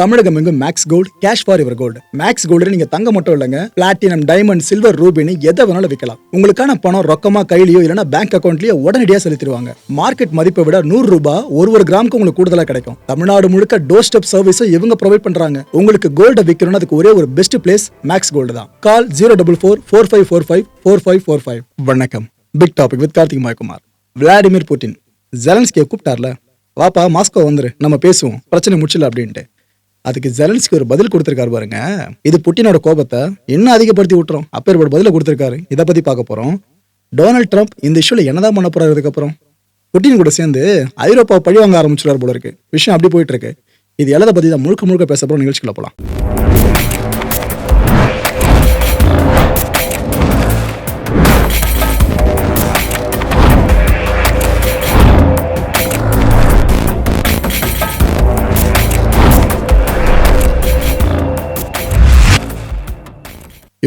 தமிழகம் எங்கும் max gold cash for your gold max gold நீங்க தங்க மட்டும் இல்லைங்க. பிளாட்டினம் டைமண்ட் சில்வர் ரூபினி எதை வேணாலும் விற்கலாம் உங்களுக்கான பணம் ரொக்கமா கையிலயோ இல்லைன்னா பேங்க் அக்கௌண்ட்லயோ உடனடியாக செலுத்திடுவாங்க. மார்க்கெட் மதிப்பை விட நூறு ரூபாய் ஒரு ஒரு கிராமுக்கு உங்களுக்கு கூடுதலா கிடைக்கும். தமிழ்நாடு முழுக்க டோர் ஸ்டெப் சர்வீஸும் இவங்க ப்ரொவைட் பண்றாங்க. உங்களுக்கு கோல்ட விற்கணும்னு அதுக்கு ஒரே ஒரு பெஸ்ட் பிளேஸ் மேக்ஸ் கோல்டு தான். Call zero double four four five four five four five four five வணக்கம். Big topic with Karthik மாய்குமார் Vladimir Putin ஜெலன்ஸ்கியை கூப்பிட்டார்ல? வாப்பா மாஸ்கோ வந்துரு. நம்ம பேசுவோம். பிரச்சனை முடிச்சல அப்படின்ட்டு. அதுக்கு ஜெலன்ஸ்கி ஒரு பதில் கொடுத்திருக்காரு பாருங்க. இது புட்டினோட கோபத்தை இன்னும் அதிகப்படுத்தி விட்டுரும். அப்பேற்பட்ட பதில கொடுத்திருக்காரு. இதை பத்தி பார்க்க போறோம். டொனால்ட் ட்ரம்ப் இந்த இஷ்யூல என்னதான் பண்ண போறாரு அதுக்கப்புறம்? புட்டின் கூட சேர்ந்து ஐரோப்பா பழி வாங்க ஆரம்பிச்சிடாரு போல இருக்கு. விஷயம் அப்படி போயிட்டு இருக்கு. இது எல்லாத பத்தி தான் முழுக்க முழுக்க பேச போறோம். நிகழ்ச்சிக்குள்ள போலாம்.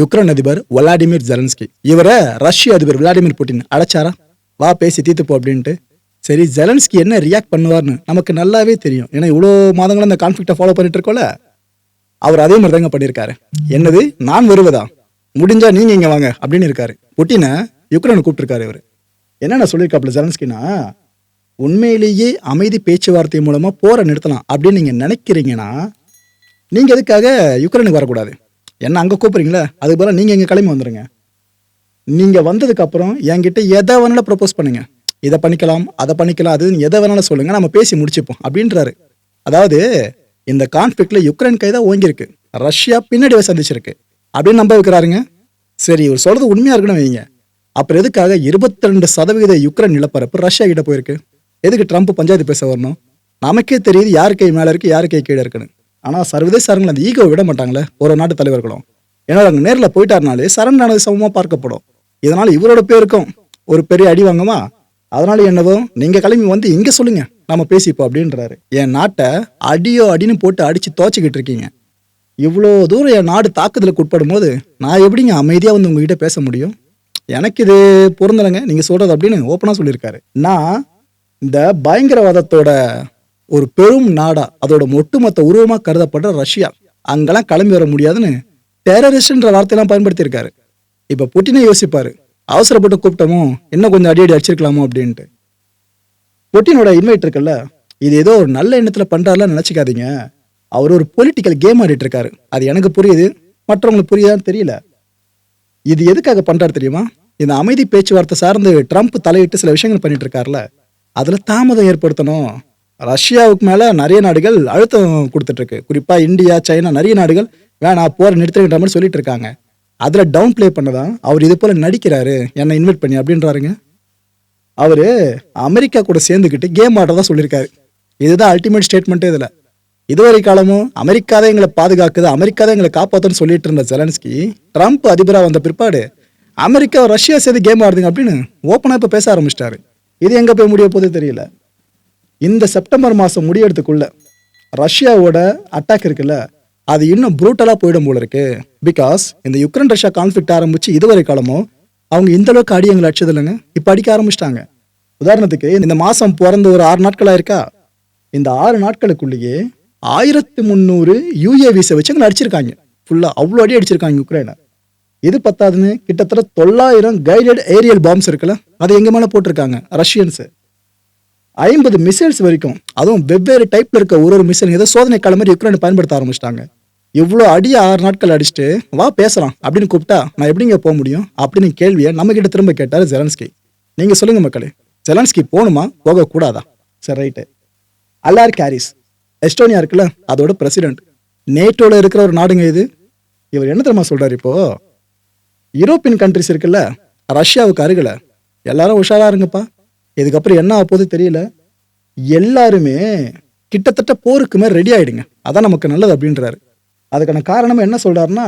யுக்ரைன் அதிபர் வலாடிமிர் ஜெலன்ஸ்கி இவரை ரஷ்ய அதிபர் விளாடிமிர் புட்டின் அடைச்சாரா? வா பேசி தீர்த்துப்போ அப்படின்ட்டு. சரி ஜெலன்ஸ்கி என்ன ரியாக்ட் பண்ணுவார்னு நமக்கு நல்லாவே தெரியும். ஏன்னா இவ்வளோ மாதங்களும் அந்த கான்ஃபிளிக்டை ஃபாலோ பண்ணிட்டு இருக்கோம்ல அவர் அதே மாதிரி தாங்க பண்ணியிருக்காரு. என்னது? நான் வருவதா முடிஞ்சா நீங்க இங்க வாங்க அப்படின்னு இருக்காரு. புட்டினை யுக்ரைனை கூப்பிட்டுருக்காரு இவர். என்னென்ன சொல்லியிருக்காப்புல ஜெலன்ஸ்கினா உண்மையிலேயே அமைதி பேச்சுவார்த்தை மூலமா போரை நிறுத்தலாம் அப்படின்னு நீங்க நினைக்கிறீங்கன்னா நீங்க எதுக்காக யுக்ரைனுக்கு வரக்கூடாது? என்ன அங்கே கூப்பிட்றீங்களே? அதுக்கு பதிலாக நீங்கள் எங்கள் கிளம்பி வந்துருங்க. நீங்கள் வந்ததுக்கு அப்புறம் என்கிட்ட எதை வேணாலும் ப்ரப்போஸ் பண்ணுங்கள் இதை பண்ணிக்கலாம் அதை பண்ணிக்கலாம் அது எதை வேணாலும் சொல்லுங்கள் நம்ம பேசி முடிச்சுப்போம் அப்படின்றாரு. அதாவது இந்த கான்ஃப்ளிக்டில் யுக்ரைன் கைதான் ஓங்கியிருக்கு. ரஷ்யா பின்னாடி சந்திச்சிருக்கு. அப்படின்னு நம்ப வைக்கிறாருங்க. சரி இவர் சொல்கிறது உண்மையாக இருக்குன்னு வைங்க. அப்புறம் எதுக்காக இருபத்தி ரெண்டு சதவீத யுக்ரைன் நிலப்பரப்பு ரஷ்யா கிட்ட போயிருக்கு? எதுக்கு ட்ரம்ப் பஞ்சாயத்து பேச வரணும்? நமக்கே தெரியுது யார் கை மேலே இருக்குது யார் கை கீழே இருக்குன்னு. ஆனால் சர்வதேச அரங்கில் அந்த ஈகோ விட மாட்டாங்களே ஒரு நாட்டு தலைவர்களும். ஏன்னா அங்கே நேரில் போயிட்டாருனாலே சரண்டானது ஆனது பார்க்கப்படும். இதனால் இவரோட பேருக்கும் ஒரு பெரிய அடி வாங்குமா? அதனால என்னவோ நீங்கள் கிளம்பி வந்து இங்கே சொல்லுங்க நம்ம பேசிப்போம் அப்படின்றாரு. என் நாட்டை அடியோ அடின்னு போட்டு அடித்து துவச்சிக்கிட்டு இருக்கீங்க. இவ்வளோ தூரம் என் நாடு தாக்குதலுக்கு உட்படும் போது நான் எப்படிங்க அமைதியாக வந்து உங்ககிட்ட பேச முடியும்? எனக்கு இது பொருந்தலைங்க நீங்கள் சொல்கிறது அப்படின்னு ஓப்பனாக சொல்லியிருக்காரு. நான் இந்த பயங்கரவாதத்தோட ஒரு பெரும் நாடா அதோட ஒட்டுமொத்த உருவமா கருதப்படுற ரஷ்யா. அங்கெல்லாம் கிளம்பி வர முடியாதுன்னு டெரரிஸ்ட்ன்ற வார்த்தையெல்லாம் பயன்படுத்தியிருக்காரு. இப்ப புட்டினை யோசிப்பாரு. அவசரப்பட்டு கூப்பிட்டோமோ இன்னும் கொஞ்சம் அடி அடி அடிச்சிருக்கலாமோ அப்படின்ட்டு. புட்டினோட இன்வைட் இருக்குல்ல இது ஏதோ ஒரு நல்ல எண்ணத்துல பண்றாருலாம் நினைச்சுக்காதீங்க. அவர் ஒரு பொலிட்டிக்கல் கேம் ஆடிட்டு இருக்காரு அது எனக்கு புரியுது. மற்றவங்களுக்கு புரியுதான்னு தெரியல. இது எதுக்காக பண்றாரு தெரியுமா? இந்த அமைதி பேச்சுவார்த்தை சார்ந்து ட்ரம்ப் தலையிட்டு சில விஷயங்கள் பண்ணிட்டு இருக்காருல அதுல தாமதம் ஏற்படுத்தணும். ரஷ்யாவுக்கு மேலே நிறைய நாடுகள் அழுத்தம் கொடுத்துட்ருக்கு. குறிப்பாக இந்தியா சைனா நிறைய நாடுகள் வேணாம் போரை நிறுத்துகின்ற மாதிரி சொல்லிட்டு இருக்காங்க அதில் டவுன் ப்ளே பண்ணதான் அவர் இது போல் நடிக்கிறாரு. என்னை இன்வைட் பண்ணி அப்படின்றாருங்க. அவர் அமெரிக்கா கூட சேர்ந்துக்கிட்டு கேம் ஆடுறதா சொல்லியிருக்காரு இதுதான் அல்டிமேட் ஸ்டேட்மெண்ட்டே இதில். இதுவரை காலமும் அமெரிக்கா தான் எங்களை பாதுகாக்குது அமெரிக்கா தான் எங்களை காப்பாற்றுன்னு சொல்லிட்டு இருந்த ஜெலன்ஸ்கி ட்ரம்ப் அதிபராக வந்த பிற்பாடு அமெரிக்கா ரஷ்யா சேர்ந்து கேம் ஆடுதுங்க அப்படின்னு ஓப்பனாக இப்போ பேச ஆரம்பிச்சிட்டாரு. இது எங்கே போய் முடிய போதே தெரியல. இந்த செப்டம்பர் மாதம் முடியறதுக்குள்ள ரஷ்யாவோட அட்டாக் இருக்குல்ல அது இன்னும் ப்ரூட்டலாக போயிடும் போல இருக்கு. பிகாஸ் இந்த யுக்ரைன் ரஷ்யா கான்ஃப்ளிக்ட் ஆரம்பிச்சு இதுவரை காலமும் அவங்க இந்த அளவுக்கு அடி எங்களை அடிச்சது இல்லைங்க. இப்போ அடிக்க ஆரம்பிச்சிட்டாங்க. உதாரணத்துக்கு இந்த மாதம் பிறந்த ஒரு ஆறு நாட்களாக இருக்கா? இந்த ஆறு நாட்களுக்குள்ளேயே ஆயிரத்தி முந்நூறு யூஏவிஸை வச்சு எங்களை அடிச்சிருக்காங்க. ஃபுல்லாக அவ்வளோ அடி அடிச்சிருக்காங்க யுக்ரைனை இது பத்தாதுன்னு கிட்டத்தட்ட தொள்ளாயிரம் கைடட் ஏரியல் பாம்ஸ் இருக்குல்ல அதை எங்கே மேலே போட்டிருக்காங்க? ரஷ்யன்ஸு ஐம்பது மிசைல்ஸ் வரைக்கும் அதுவும் வெவ்வேறு டைப்பில் இருக்க ஒரு ஒரு மிசைல் ஏதோ சோதனை காலம் மாதிரி யுக்ரைன் பயன்படுத்த ஆரம்பிச்சிட்டாங்க. இவ்வளோ அடி ஆறு நாட்கள் அடிச்சுட்டு வா பேசலாம் அப்படின்னு கூப்பிட்டா நான் எப்படிங்க போக முடியும்? அப்படின்னு கேள்வியை நம்ம கிட்ட திரும்ப கேட்டார் ஜெலன்ஸ்கி நீங்கள் சொல்லுங்க மக்களே ஜெலன்ஸ்கி போகணுமா? போகக்கூடாதா? சரி ரைட்டு அல்லார் கேரிஸ் எஸ்டோனியா இருக்குல்ல அதோட பிரசிடென்ட் நேட்டோவில் இருக்கிற ஒரு நாடுங்க இது. இவர் என்ன தெரியுமா சொல்கிறார் இப்போ? யூரோப்பியன் கண்ட்ரிஸ் இருக்குல்ல ரஷ்யாவுக்கு அருகில். எல்லாரும் உஷாராக இருங்கப்பா. இதுக்கப்புறம் என்ன ஆக போகுது தெரியல. எல்லாருமே கிட்டத்தட்ட போருக்கு மேலே ரெடி ஆகிடுங்க அதான் நமக்கு நல்லது அப்படின்றாரு. அதுக்கான காரணம் என்ன சொல்கிறாருன்னா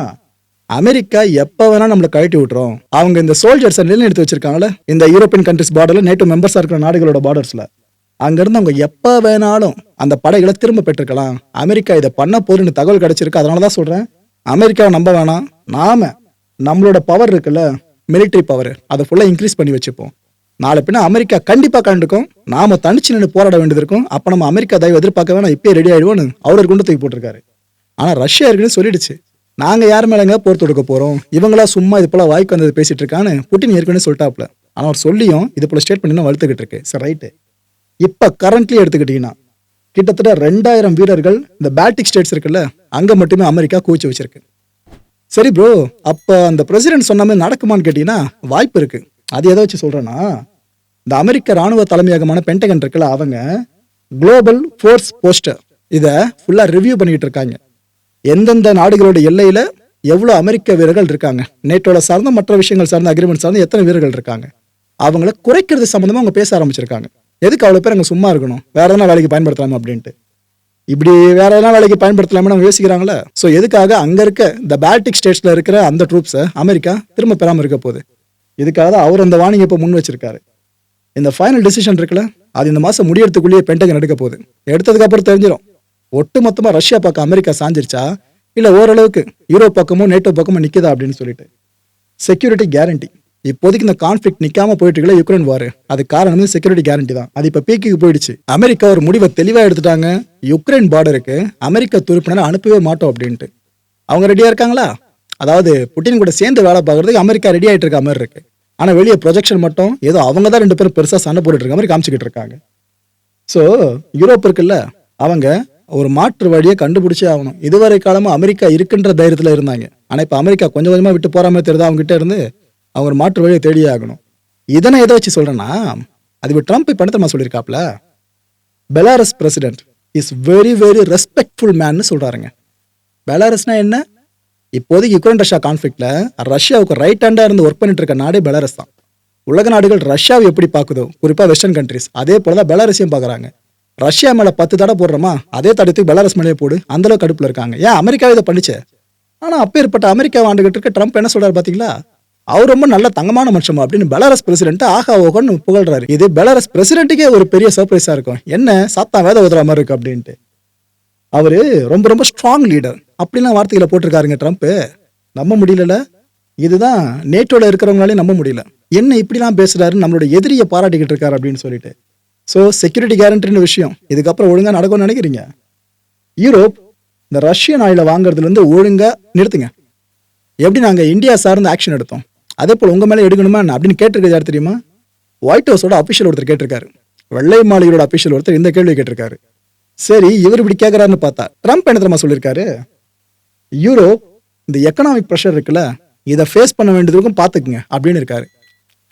அமெரிக்கா எப்போ வேணால் நம்மளை கழட்டி விட்டுறோம் அவங்க இந்த சோல்ஜர்ஸை நிலைநிறுத்தி வச்சிருக்காங்கல்ல இந்த யூரோப்பியன் கண்ட்ரிஸ் பார்டரில் நேட்டோ மெம்பர்ஸாக இருக்கிற நாடுகளோட பார்டர்ஸில் அங்கேருந்து அவங்க எப்போ வேணாலும் அந்த படைகளை திரும்ப பெற்றுக்கலாம் அமெரிக்கா இதை பண்ண போறேன்னு தகவல் கிடச்சிருக்கு. அதனால தான் சொல்கிறேன் அமெரிக்காவை நம்ப வேணாம். நாம் நம்மளோட பவர் இருக்குல்ல மிலிட்டரி பவர் அதை ஃபுல்லாக இன்க்ரீஸ் பண்ணி வச்சுப்போம். நாளை பின்னா அமெரிக்கா கண்டிப்பாக கண்டுக்கும் நாம தனிச்சு நின்று போராட வேண்டியது இருக்கும் அப்போ நம்ம அமெரிக்கா தயவு எதிர்பார்க்க வேணாம். இப்பயே ரெடி ஆயிடுவோம்னு அவர் குண்டு தூக்கி போட்டிருக்காரு. ஆனால் ரஷ்யா இருக்குன்னு சொல்லிடுச்சு. நாங்கள் யார் மேலங்க போர் தொடுக்க போகிறோம் இவங்களா சும்மா இது போல வாய்க்கு வந்தது பேசிட்டு இருக்கான்னு புட்டின் ஏற்கனவே சொல்லிட்டாப்ல ஆனால் அவர் சொல்லியும் இது போல ஸ்டேட்மெண்ட் இன்னும் வளர்த்துக்கிட்டு இருக்கு. சரி ரைட்டு இப்போ கரண்ட்லி எடுத்துக்கிட்டீங்கன்னா கிட்டத்தட்ட ரெண்டாயிரம் வீரர்கள் இந்த பேட்டிக் ஸ்டேட்ஸ் இருக்குல்ல அங்கே மட்டுமே அமெரிக்கா கூச்சி வச்சிருக்கு. சரி ப்ரோ அப்போ அந்த பிரசிடென்ட் சொன்ன மாதிரி நடக்குமான்னு கேட்டிங்கன்னா வாய்ப்பு இருக்குது அது எதை வச்சு சொல்கிறேன்னா இந்த அமெரிக்க ராணுவ தலைமையகமான பென்டகன் இருக்குல்ல அவங்க குளோபல் ஃபோர்ஸ் போஸ்டர் இதை ஃபுல்லாக ரிவ்யூ பண்ணிக்கிட்டு இருக்காங்க. எந்தெந்த நாடுகளோட எல்லையில் எவ்வளோ அமெரிக்க வீரர்கள் இருக்காங்க? நேட்டோட சார்ந்த மற்ற விஷயங்கள் சார்ந்த அக்ரிமெண்ட் சார்ந்த எத்தனை வீரர்கள் இருக்காங்க? அவங்கள குறைக்கிறது சம்மந்தமாக அவங்க பேச ஆரம்பிச்சிருக்காங்க. எதுக்கு அவ்வளோ பேர் அங்கே சும்மா இருக்கணும்? வேற எதனா வேலைக்கு பயன்படுத்தலாமா அப்படின்ட்டு. இப்படி வேற எதனா வேலைக்கு பயன்படுத்தலாம்னு அவங்க யோசிக்கிறாங்களே. ஸோ எதுக்காக அங்கே இருக்க இந்த பால்டிக் ஸ்டேட்ஸில் இருக்கிற அந்த ட்ரூப்ஸை அமெரிக்கா திரும்ப பெறாமல் இருக்க போகுது? இதுக்காக தான் அவர் அந்த வாணிங்க இப்போ முன் வச்சிருக்காரு. இந்த ஃபைனல் டிசிஷன் இருக்குல்ல அது இந்த மாதம் முடியறதுக்குள்ளேயே பென்டகன் எடுக்க போகுது. எடுத்ததுக்கு அப்புறம் தெரிஞ்சிடும் ஒட்டு மொத்தமாக ரஷ்யா பக்கம் அமெரிக்கா சாஞ்சிருச்சா இல்லை ஓரளவுக்கு யூரோப் பக்கமும் நேட்டோ பக்கமும் நிற்குதா அப்படின்னு சொல்லிட்டு. செக்யூரிட்டி கேரண்டி இப்போதைக்கு இந்த கான்ஃபிளிக் நிற்காம போயிட்டு இருக்கல யுக்ரைன் வார் அது காரணமே செக்யூரிட்டி கேரண்டி தான். அது இப்போ பீக்குக்கு போயிடுச்சு. அமெரிக்கா ஒரு முடிவை தெளிவாக எடுத்துட்டாங்க. யுக்ரைன் பார்டருக்கு அமெரிக்க துருப்பினரை அனுப்பவே மாட்டோம் அப்படின்ட்டு. அவங்க ரெடியாக இருக்காங்களா? அதாவது புட்டின் கூட சேர்ந்து வேலை பார்க்கறதுக்கு அமெரிக்கா ரெடி ஆகிட்டு இருக்க மாதிரி இருக்கு. ஆனால் வெளியே ப்ரொஜெக்ஷன் மட்டும் ஏதோ அவங்க தான் ரெண்டு பேரும் பெருசாக சண்டை போட்டுட்டு இருக்க மாதிரி காமிச்சிக்கிட்டு இருக்காங்க. ஸோ யூரோப் இருக்குல்ல அவங்க ஒரு மாற்று வழியை கண்டுபிடிச்சே ஆகணும். இதுவரை காலமாக அமெரிக்கா இருக்குன்ற தைரியத்தில் இருந்தாங்க. ஆனால் இப்போ அமெரிக்கா கொஞ்சம் கொஞ்சமாக விட்டு போகிற மாதிரி தெரியுது? அவங்ககிட்ட இருந்து அவங்க ஒரு மாற்று வழியை தேடியே ஆகணும். இதனை எதை வச்சு சொல்கிறேன்னா அது ட்ரம்ப் இப்போ என்ன சொல்லியிருக்காப்ல. Belarus president is very very respectful மேன்னு சொல்கிறாருங்க பெலாரஸ்னா என்ன? இப்போதைக்கு யுக்ரைன் ரஷ்யா கான்ஃபிளிக்ட்ல ரஷ்யாவுக்கு ரைட் ஹேண்டாக இருந்து ஒர்க் பண்ணிட்டு இருக்க நாடே பெலாரஸ் தான். உலக நாடுகள் ரஷ்யாவை எப்படி பார்க்குதோ குறிப்பாக வெஸ்டர்ன் கண்ட்ரிஸ் அதே போல தான் பெலாரஸையும் பார்க்குறாங்க. ரஷ்யா மேலே பத்து தடை போடுறோமா? அதே தடத்துக்கு பெலாரஸ் மேலே போடு. அந்தளவுக்கு கடுப்பில் இருக்காங்க. ஏன் அமெரிக்காவே இதை ஆனால் ஆனா அப்பேற்பட்ட அமெரிக்கா ஆண்டுகிட்டு இருக்க ட்ரம்ப் என்ன சொல்றாரு பார்த்தீங்களா அவர் ரொம்ப நல்ல தங்கமான மனுஷமா அப்படின்னு பெலாரஸ் பிரசிடென்ட் ஆகா ஓகன்னு புகழ்றாரு. இது பெலாரஸ் பிரசிடென்ட்டுக்கே ஒரு பெரிய சர்ப்ரைஸாக இருக்கும். என்ன? சாத்தா வேத உதற மாதிரி இருக்கு அப்படின்ட்டு. அவர் ரொம்ப ரொம்ப ஸ்ட்ராங் லீடர் அப்படிலாம் வார்த்தைகளை போட்டிருக்காருங்க ட்ரம்ப்பு நம்ப முடியல இதுதான் நேட்டோவில் இருக்கிறவங்களாலே நம்ப முடியல. என்ன இப்படிலாம் பேசுகிறாரு நம்மளோட எதிரியை பாராட்டிக்கிட்டு இருக்காரு அப்படின்னு சொல்லிட்டு. ஸோ செக்யூரிட்டி கேரண்டின்னு விஷயம். இதுக்கப்புறம் ஒழுங்காக நடக்கும்னு நினைக்கிறீங்க? யூரோப் இந்த ரஷ்யன் ஆயில வாங்குறதுலேருந்து ஒழுங்காக நிறுத்துங்க. எப்படி நாங்கள் இந்தியா சார்ந்து ஆக்ஷன் எடுத்தோம்? அதே போல் உங்கள் மேலே எடுக்கணுமா அப்படின்னு கேட்டிருக்காரு யார் தெரியுமா? ஒயிட் ஹவுஸோட அஃபிஷியல் ஒருத்தர் கேட்டிருக்காரு. வெள்ளை மாளிகையோட அஃபிஷியல் ஒருத்தர் இந்த கேள்வி கேட்டிருக்காரு. சரி இவர் இப்படி கேட்கறாருன்னு பார்த்தா ட்ரம்ப் என்ன தெரியுமா சொல்லியிருக்காரு? யூரோப் இந்த எக்கனாமிக் ப்ரெஷர் இருக்குல்ல இதை ஃபேஸ் பண்ண வேண்டியதுக்கும் பார்த்துக்குங்க அப்படின்னு இருக்காரு.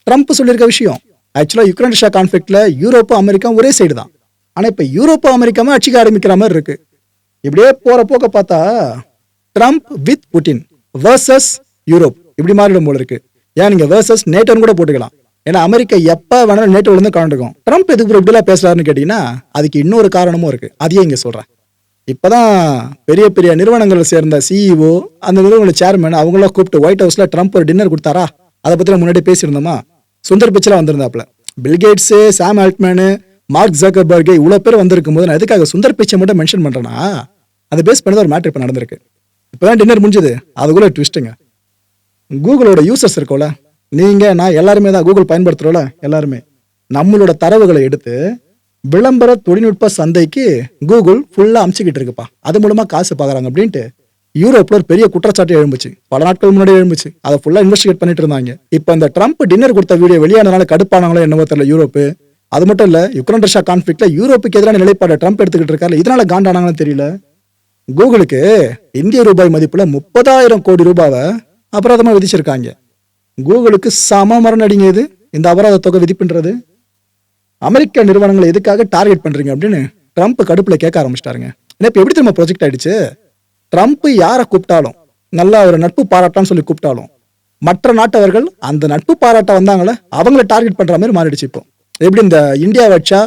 ட்ரம்ப் சொல்லியிருக்க விஷயம் ஆக்சுவலாக யுக்ரைன் ரஷ்யா கான்ஃப்ளிக்ட்ல யூரோப்பும் அமெரிக்கா ஒரே சைடு தான். ஆனால் இப்போ யூரோப்பும் அமெரிக்காவும் அடிச்சுக்க ஆரம்பிக்கிற மாதிரி இருக்கு. இப்படியே போற போக்க பார்த்தா Trump with Putin versus Europe இப்படி மாறிடும் போல இருக்கு. ஏன் நீங்க வேர்சஸ் நேட்டோன்னு கூட போட்டுக்கலாம். ஏன்னா அமெரிக்கா எப்ப வேணாலும் நேட்டோல இருந்து கலந்துக்கும். ட்ரம்ப் எதுக்கு இப்படி இப்படிலாம் பேசுறாருன்னு கேட்டீங்கன்னா அதுக்கு இன்னொரு காரணமும் இருக்கு. அதையே இங்க சொல்றேன். இப்பதான் பெரிய பெரிய நிறுவனங்களை சேர்ந்த சிஇஓ அந்த நிறுவன சேர்மன் அவங்களாம் கூப்பிட்டு ஒயிட் ஹவுஸ்ல ட்ரம்ப் ஒரு டின்னர் கொடுத்தாரா? அதை பத்தி முன்னாடி பேசியிருந்தோமா? சுந்தர் பிச்சைலாம் வந்திருந்தாப்ல Bill Gates Sam Altman Mark Zuckerberg இவ்வளோ பேர் வந்திருக்கும் போது நான் எதுக்காக சுந்தர் பிச்சை மட்டும் மென்ஷன் பண்ணுறேன்னா அதை பேஸ் பண்ணி ஒரு மேட்ரு இப்போ நடந்திருக்கு. இப்போதான் டின்னர் முடிஞ்சது. அதுக்குள்ள ட்விஸ்ட்டுங்க கூகுளோட யூசர்ஸ் இருக்கோல நீங்கள் நான் எல்லாருமே தான் கூகுள் பயன்படுத்துகிறோம்ல எல்லாருமே. நம்மளோட தரவுகளை எடுத்து விளம்பர தொழில்நுட்ப சந்தைக்கு கூகுள் ஃபுல்லாக அமுச்சிக்கிட்டு இருக்குப்பா. அது மூலமாக காசு பார்க்குறாங்க அப்படின்ட்டு யூரோப்பில் ஒரு பெரிய குற்றச்சாட்டு எழும்புச்சு. பல நாட்கள் முன்னாடி எழும்புச்சு. அதை ஃபுல்லாக இன்வெஸ்டிகேட் பண்ணிட்டு இருந்தாங்க. இப்போ இந்த ட்ரம்ப் டின்னர் கொடுத்த வீடியோ வெளியானதுனால கடுப்பானாங்களோ என்னவோ தெரியல யூரோப்பு அது மட்டும் இல்லை யுக்ரைன் ரஷ்யா கான்ஃபிளிக்ல யூரோப்புக்கு எதிரான நிலைப்பாடு ட்ரம்ப் எடுத்துக்கிட்டு இருக்காரு இதனால காண்டானாங்கன்னு தெரியல. கூகுளுக்கு இந்திய ரூபாய் மதிப்பில் முப்பதாயிரம் கோடி ரூபாவை அபராதமா விதிச்சிருக்காங்க. கூகுளுக்கு சம மரண இது. இந்த அபராத தொகை விதிப்புன்றது. அமெரிக்க நிறுவனங்களை எதுக்காக டார்கெட் பண்ணுறீங்க அப்படின்னு ட்ரம்ப் கடுப்பில் கேட்க ஆரம்பிச்சிட்டாருங்க. ஏன்னா இப்போ எப்படி திரும்ப ப்ரொஜெக்ட் ஆயிடுச்சு? ட்ரம்ப் யாரை கூப்பிட்டாலும் நல்லா ஒரு நட்பு பாராட்டான்னு சொல்லி கூப்பிட்டாலும் மற்ற நாட்டவர்கள் அந்த நட்பு பாராட்ட வந்தாங்களே அவங்கள டார்கெட் பண்ணுற மாதிரி மாறிடுச்சு இப்போ. எப்படி இந்த இந்தியா வச்சா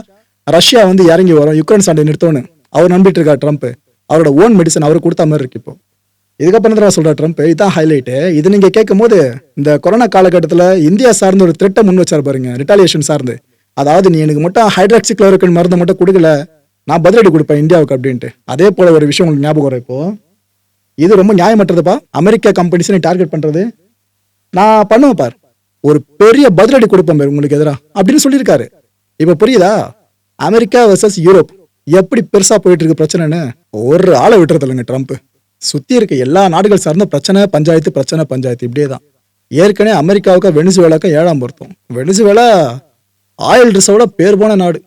ரஷ்யா வந்து இறங்கி வரும் யுக்ரைன் சண்டை நிறுத்தோன்னு அவர் நம்பிட்டு இருக்கார் ட்ரம்ப் அவரோட ஓன் மெடிசன் அவர் கொடுத்த மாதிரி இருக்கு இப்போ. இதுக்கப்புறம் தான் சொல்கிற ட்ரம்ப் இதுதான் ஹைலைட்டு இது நீங்கள் கேட்கும் போது இந்த கொரோனா காலகட்டத்தில் இந்தியா சார்ந்த ஒரு திட்டம் முன் வச்சார் பாருங்க ரிட்டாலியேஷன் சார்ந்து. அதாவது நீ எனக்கு மட்டும் ஹைட்ராக்சி குளோரோக்கின் மருந்து மட்டும் கொடுக்கல நான் பதிலடி கொடுப்பேன் இந்தியாவுக்கு அப்படின்ட்டு. அதே போல் ஒரு விஷயம் உங்களுக்கு ஞாபகம் வரும் இப்போது இது ரொம்ப நியாயமற்றதுப்பா? அமெரிக்கா கம்பெனிஸ் நீ டார்கெட் பண்ணுறது நான் பண்ணுவேன் பார். ஒரு பெரிய பதிலடி கொடுப்பேன் பாரு உங்களுக்கு எதிராக அப்படின்னு சொல்லியிருக்காரு. இப்போ புரியுதா? அமெரிக்கா வர்சஸ் யூரோப் எப்படி பெருசாக போயிட்டு இருக்கு பிரச்சனைன்னு? ஒரு ஆளை விட்டுறது இல்லைங்க ட்ரம்ப் சுற்றி இருக்க எல்லா நாடுகள் சார்ந்த பிரச்சனை பஞ்சாயத்து பிரச்சனை பஞ்சாயத்து இப்படியே தான் ஏற்கனவே அமெரிக்காவுக்கு வெனிசுவேலாக்கு ஏழாம் பொருத்தம். வெனிசுவேலா ஆயில் ரிசர்வோட பேர் போன நாடு.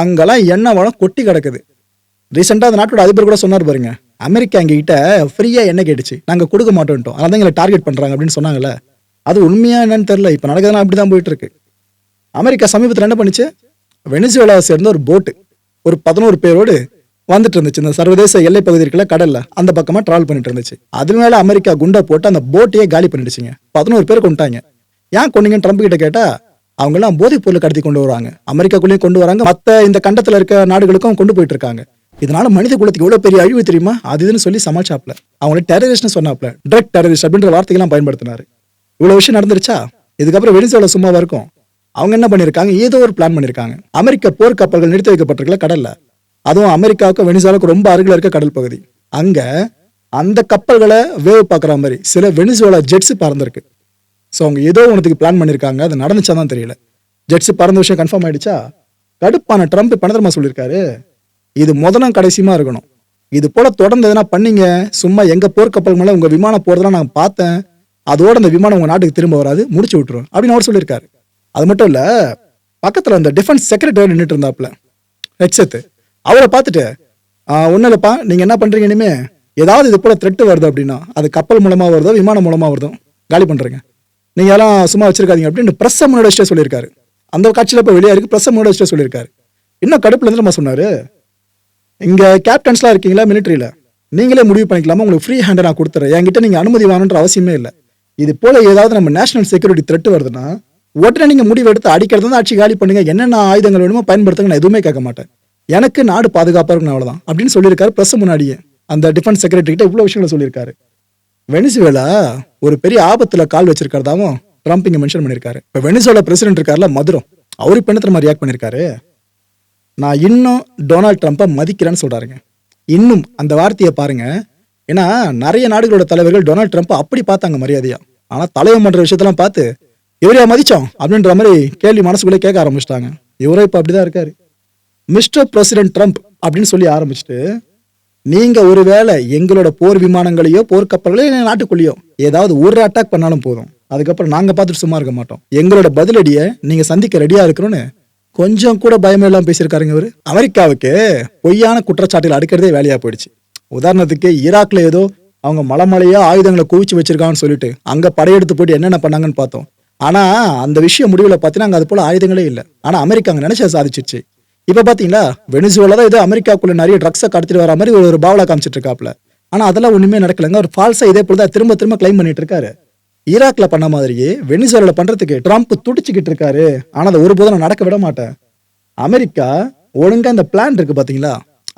அங்கெல்லாம் எண்ணெய் வளம் கொட்டி கிடக்குது. ரீசெண்டாக அந்த நாட்டோட அதிபர் கூட சொன்னார் பாருங்க அமெரிக்கா எங்ககிட்ட ஃப்ரீயாக எண்ணெய் கேட்டுச்சு நாங்கள் கொடுக்க மாட்டோம்ட்டோம் அதான் எங்களை டார்கெட் பண்ணுறாங்க அப்படின்னு சொன்னாங்கல்ல. அது உண்மையா என்னன்னு தெரில இப்போ நடக்குதுன்னா அப்படி தான் போயிட்டு இருக்கு அமெரிக்கா சமீபத்தில் என்ன பண்ணுச்சு? வெனிசுவேலாவை சேர்ந்த ஒரு போட்டு ஒரு பதினோரு பேரோடு வந்துட்டு இருந்துச்சு இந்த சர்வதேச எல்லை பகுதி இருக்குல்ல கடல்ல அந்த பக்கமா டிராவல் பண்ணிட்டு இருந்துச்சு அது அமெரிக்கா குண்டை போட்டு அந்த போட்டையே காலி பண்ணிடுச்சுங்க. பதினோரு பேர் கொண்டுட்டாங்க. ஏன் கொண்டீங்கன்னு ட்ரம்ப் கிட்ட கேட்டா அவங்க எல்லாம் போதைப் பொருள் கடத்தி கொண்டு வராங்க அமெரிக்காக்குள்ளேயும் கொண்டு வராங்க. மத்த இந்த கண்டத்துல இருக்க நாடுகளுக்கும் கொண்டு போயிட்டு இருக்காங்க. இதனால மனித குலத்துக்கு எவ்வளவு பெரிய அழிவு தெரியுமா? அது இதுன்னு சொல்லி சமாளிச்சாப்ல. அவங்கள டெரரிஸ்ட்னு சொன்னாப்ல. ட்ரக் டெரரிஸ்ட் அப்படின்ற வார்த்தைகள்லாம் பயன்படுத்தினாரு. இவ்வளவு விஷயம் நடந்துருச்சா? இதுக்கப்புறம் வெனிசுவேலா சும்மாவா இருக்கும்? அவங்க என்ன பண்ணிருக்காங்க ஏதோ ஒரு பிளான் பண்ணிருக்காங்க அமெரிக்க போர் கப்பல்கள் நிறுத்தி வைக்கப்பட்டிருக்கல கடல்ல. அதுவும் அமெரிக்காவுக்கு வெனிசுவேலாவுக்கு ரொம்ப அருகில் இருக்க கடல் பகுதி. அங்கே அந்த கப்பல்களை வேவு பார்க்குற மாதிரி சில வெனிசுவலா ஜெட்ஸ் பறந்துருக்கு. ஸோ அவங்க ஏதோ ஒன்றுக்கு பிளான் பண்ணியிருக்காங்க அது நடந்துச்சா தான் தெரியல. ஜெட்ஸ் பறந்த விஷயம் கன்ஃபார்ம் ஆயிடுச்சா? கடுப்பான ட்ரம்ப் பணதரமா சொல்லியிருக்காரு இது முதலும் கடைசியுமா இருக்கணும். இது போல தொடர்ந்து எதனா பண்ணீங்க? சும்மா எங்கள் போர்க்கப்பல் மேலே உங்கள் விமானம் போகிறதெல்லாம் நான் பார்த்தேன். அதோட அந்த விமானம் உங்கள் நாட்டுக்கு திரும்ப வராது. முடிச்சு விட்டுரும் அப்படின்னு அவர் சொல்லியிருக்காரு அது மட்டும் இல்லை பக்கத்தில் அந்த டிஃபென்ஸ் செக்ரட்டரி நின்றுட்டு இருந்தாப்புல ஹெக்ஸத்து அவரை பார்த்துட்டு ஒன்றும் இல்லைப்பா நீங்கள் என்ன பண்ணுறீங்க இனிமே? ஏதாவது இது போல் த்ரெட்டு வருது அப்படின்னா அது கப்பல் மூலமாக வருதோ விமானம் மூலமாக வருதோ காலி பண்ணுறேங்க நீங்கள் எல்லாம் சும்மா வச்சிருக்காதீங்க அப்படின்னு ப்ரெஸ்ஸை முன்னாடி வச்சுட்டே சொல்லியிருக்காரு. அந்த காட்சியில் இப்போ வெளியே இருக்குது ப்ரெஸ்ஸை முன்னாடி வச்சுட்டே சொல்லியிருக்காரு. இன்னும் கடுப்பில் இருந்து நம்ம சொன்னார் இங்கே கேப்டன்ஸ்லாம் இருக்கீங்களா மிலிட்ரியில் நீங்களே முடிவு பண்ணிக்கலாமா? உங்களுக்கு ஃப்ரீ ஹேண்டை நான் கொடுத்துறேன். என்கிட்ட நீங்கள் அனுமதி வேணுன்ற அவசியமே இல்லை. இது போல் ஏதாவது நம்ம நேஷனல் செக்யூரிட்டி த்ரெட் வருதுன்னா உடனே நீங்கள் முடிவு எடுத்து அடிக்கிறது தான் ஆட்சி காலி பண்ணுங்க. என்னென்ன ஆயுதங்கள் வேணுமோ பயன்படுத்துங்க நான் எதுவுமே கேட்க மாட்டேன். எனக்கு நாடு பாதுகாப்பாக இருக்கணும் அவ்வளோதான் அப்படின்னு சொல்லியிருக்காரு ப்ரெஸ் முன்னாடியே. அந்த டிஃபென்ஸ் செக்ரட்டரி கிட்ட இவ்வளோ விஷயங்களை சொல்லியிருக்காரு. வெனிசுவேலா ஒரு பெரிய ஆபத்தில் கால் வச்சிருக்கிறதாவும் ட்ரம்ப் இங்கே மென்ஷன் பண்ணியிருக்காரு. இப்போ வெனிசுவேலா பிரசிடென்ட் இருக்கார்ல மதுரம் அவர் இப்போ என்ன தெரியுமா ரியாக்ட் பண்ணியிருக்காரு? நான் இன்னும் டொனால்ட் ட்ரம்ப்பை மதிக்கிறேன்னு சொல்கிறாருங்க இன்னும் அந்த வார்த்தையை பாருங்க. ஏன்னா நிறைய நாடுகளோட தலைவர்கள் டொனால்ட் ட்ரம்ப் அப்படி பார்த்தாங்க மரியாதையா. ஆனால் தலைவன் பண்ணுற விஷயத்தெல்லாம் பார்த்து இவரையா மதிச்சோம் அப்படின்ற மாதிரி கேள்வி மனசுக்குள்ளே கேட்க ஆரம்பிச்சிட்டாங்க. இவரே இப்போ அப்படிதான் இருக்காரு. மிஸ்டர் பிரசிடென்ட் ட்ரம்ப் அப்படின்னு சொல்லி ஆரம்பிச்சுட்டு நீங்க ஒருவேளை எங்களோட போர் விமானங்களையோ போர்க்கப்பல்களையோ நாட்டுக்குள்ளேயோ ஏதாவது ஒரு அட்டாக் பண்ணாலும் போதும். அதுக்கப்புறம் நாங்க பார்த்துட்டு சும்மா இருக்க மாட்டோம். எங்களோட பதிலடியை நீங்க சந்திக்க ரெடியா இருக்கிறோன்னு கொஞ்சம் கூட பயமே இல்லாமல் பேசியிருக்காருங்க இவரு. அமெரிக்காவுக்கு பொய்யான குற்றச்சாட்டுகள் அடுக்கிறதே வேலையா போயிடுச்சு. உதாரணத்துக்கு ஈராக்ல ஏதோ அவங்க மலமலையா ஆயுதங்களை குவிச்சு வச்சிருக்காங்கன்னு சொல்லிட்டு அங்க படையெடுத்து போயிட்டு என்னென்ன பண்ணாங்கன்னு பார்த்தோம். ஆனா அந்த விஷயம் முடிவில் பார்த்தீங்கன்னா அங்கே அது போல ஆயுதங்களே இல்லை. ஆனா அமெரிக்கா அங்கே நினைச்ச சாதிச்சிருச்சு. இப்போ பார்த்தீங்களா வெனிசுவலா தான் ஏதோ அமெரிக்காக்குள்ள நிறைய ட்ரக்ஸை கடத்திட்டு வர மாதிரி ஒரு ஒரு பாவலா காமிச்சிட்டு இருக்காப்ல ஆனால் அதெல்லாம் ஒன்றுமே நடக்கலைங்க. ஒரு ஃபால்ஸை இதே போல தான் திரும்ப திரும்ப கிளைம் பண்ணிட்டு இருக்காரு ஈராக்ல பண்ண மாதிரியே வெனிசுவலில் பண்றதுக்கு ட்ரம்ப் துடிச்சுக்கிட்டு இருக்காரு ஆனால் அதை ஒருபோதும் நான் நடக்க விட மாட்டேன். அமெரிக்கா ஒழுங்காக இந்த பிளான் இருக்கு பார்த்தீங்களா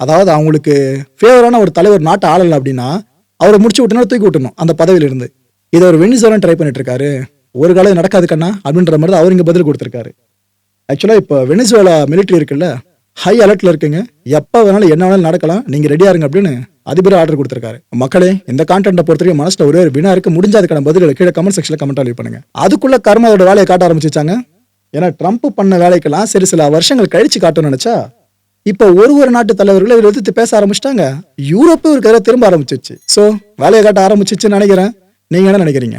அதாவது அவங்களுக்கு ஃபேவரான ஒரு தலைவர் நாட்டை ஆளல அப்படின்னா அவரை முடிச்சு விட்டனா தூக்கி விட்டணும் அந்த பதவியிலிருந்து. இதை ஒரு வெனிசுவலன் ட்ரை பண்ணிட்டு இருக்காரு ஒரு காலம் நடக்காது கண்ணா அப்படின்ற மாதிரி தான் அவர் இங்கே பதில் கொடுத்துருக்காரு. ஆக்சுவலாக இப்போ வெனிசுவேலா மிலிட்ரி இருக்குல்ல ஹை அலர்ட்ல இருக்குங்க. எப்போ வேணாலும் என்ன வேணாலும் நடக்கலாம். நீங்கள் ரெடியாக இருங்க அப்படின்னு அதிபர் ஆர்டர் கொடுத்துருக்காரு. மக்களே இந்த கான்டென்ட்டை பொறுத்தவரைக்கும் மனசில் ஒரே ஒரு வினா இருக்கு. முடிஞ்ச அதுக்கான பதில்களை கீழே கமெண்ட் செக்ஷனில் கமெண்ட் லீவ் பண்ணுங்க. அதுக்குள்ள கர்ம அதோட வேலையை காட்ட ஆரம்பிச்சிச்சாங்க ஏன்னா ட்ரம்ப் பண்ண வேலைக்கெல்லாம் சரி சில வருஷங்கள் கழிச்சு காட்டணும்னு நினைச்சா இப்போ ஒரு ஒரு நாட்டு தலைவர்களும் இதில் எதிர்த்து பேச ஆரம்பிச்சிட்டாங்க. யூரோப்பு ஒரு திரும்ப ஆரம்பிச்சிச்சு ஸோ வேலையை காட்ட ஆரம்பிச்சிச்சுன்னு நினைக்கிறேன். நீங்க என்ன நினைக்கிறீங்க?